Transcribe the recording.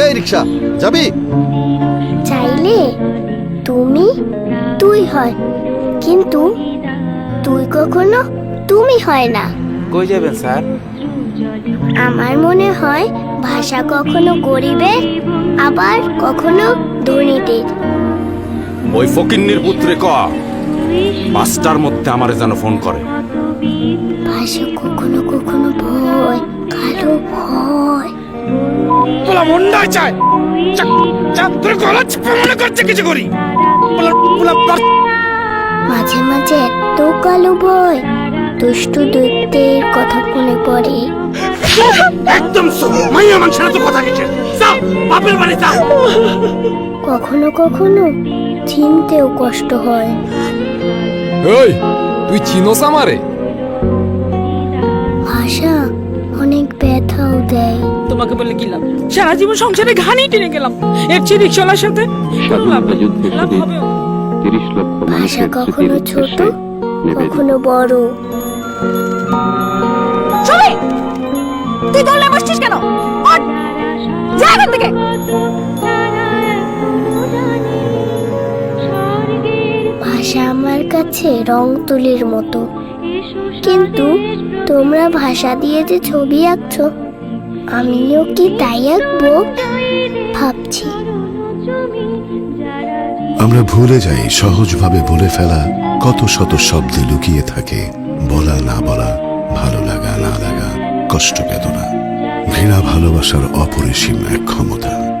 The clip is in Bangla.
এই রিক্সা যাবি? চাইলে তুমি তুই হয়। কিন্তু তুই কখনো তুমি হয় না। কই যাবেন স্যার? আমার মনে হয় ভাষা কখনো গরিবের আবার কখনো ধনীদের ওই ফকিন্নির পুত্রে ক পাঁচটার মধ্যে আমারে যেন ফোন করে। ভাষা কখনো কখনো ভয় পোলা মন্ডা চায়। তোর গলা চিপে মনে করছে কিছু করি। মাঝে মাঝে এত কালো ভয় দুষ্টু দৈত্যের কথা মনে পড়ে। একদম মাইয়া মানুষের তো কথা যাও বাপের বাড়ি যাও কখনো কখনো চিনতেও কষ্ট হয়। তুই চিনোস আমারে? দেয় তোমাকে বলে গেলাম সারা জীবন সংসারে ঘানি টেনে গেলাম। এর চেয়ে রিক্সাওয়ালার সাথে কোনো লাভ নেই। লাভ হবে। তিরিশ লক্ষ মানুষের কখনো ছোট কখনো বড়। তুই বসছিস কেন? যা এখান থেকে! ভাষা আমার কাছে রং তুলির মতো। কিন্তু তোমরা ভাষা দিয়ে যে ছবি আঁকছো আমিও কি তাই আঁকবো? ভাবছি। আমরা ভুলে যাই সহজভাবে বলে ফেলা কত শত শব্দে লুকিয়ে থাকে বলা না বলা, ভালো লাগা না লাগা, কষ্ট বেদনা, ঘৃণা ভালোবাসার অপরিসীম এক ক্ষমতা।